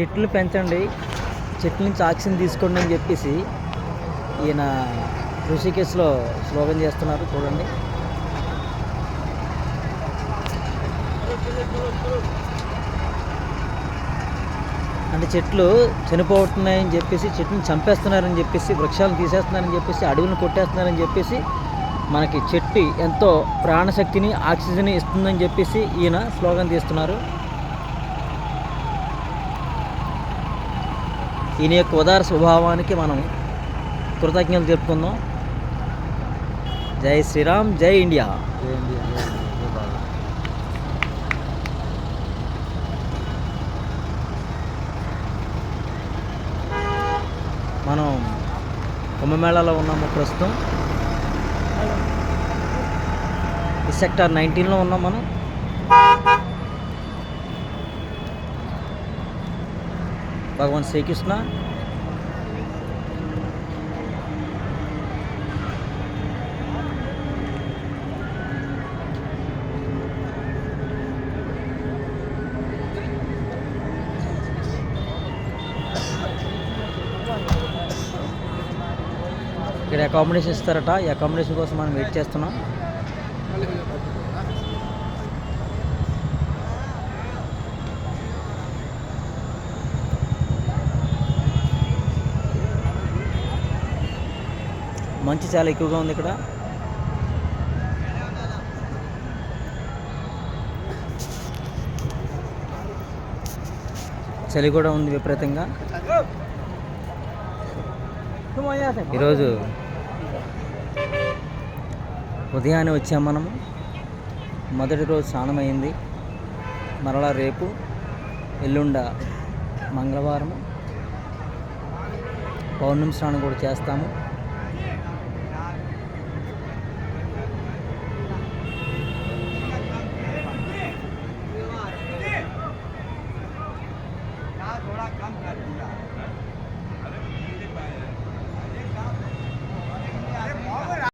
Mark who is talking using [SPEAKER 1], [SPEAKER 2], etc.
[SPEAKER 1] చెట్లు పెంచండి. చెట్ల నుంచి ఆక్సిజన్ తీసుకోండి అని చెప్పేసి ఈయన ఋషికేశ్లో స్లోగన్ చేస్తున్నారు. చూడండి. అంటే చెట్లు చనిపోతున్నాయని చెప్పేసి చెట్లను చంపేస్తున్నారని చెప్పేసి వృక్షాలను తీసేస్తున్నారని చెప్పేసి అడవులను కొట్టేస్తున్నారని చెప్పేసి మనకి చెట్టు ఎంతో ప్రాణశక్తిని ఆక్సిజన్ ఇస్తుందని చెప్పేసి ఈయన స్లోగన్ తీస్తున్నారు. ఈయన యొక్క ఉదార స్వభావానికి మనం కృతజ్ఞతలు చెప్పుకుందాం జై శ్రీరామ్ జై ఇండియా.
[SPEAKER 2] ఏంటి బాగా
[SPEAKER 1] మనం కుంభమేళాలో ఉన్నాము ప్రస్తుతం. సెక్టార్ నైన్టీన్లో ఉన్నాం మనం. భగవాన్ శ్రీకృష్ణ. ఇక్కడ అకామిడేషన్ ఇస్తారట. ఈ అకామిడేషన్ కోసం మనం వెయిట్ చేస్తున్నాం. మంచి చాలా ఎక్కువగా ఉంది ఇక్కడ. చలి కూడా ఉంది విపరీతంగా. ఈరోజు ఉదయాన్నే వచ్చాం మనము. మొదటి రోజు స్నానం అయింది మరలా రేపు ఎల్లుండ మంగళవారం పౌర్ణమి స్నానం కూడా చేస్తాము.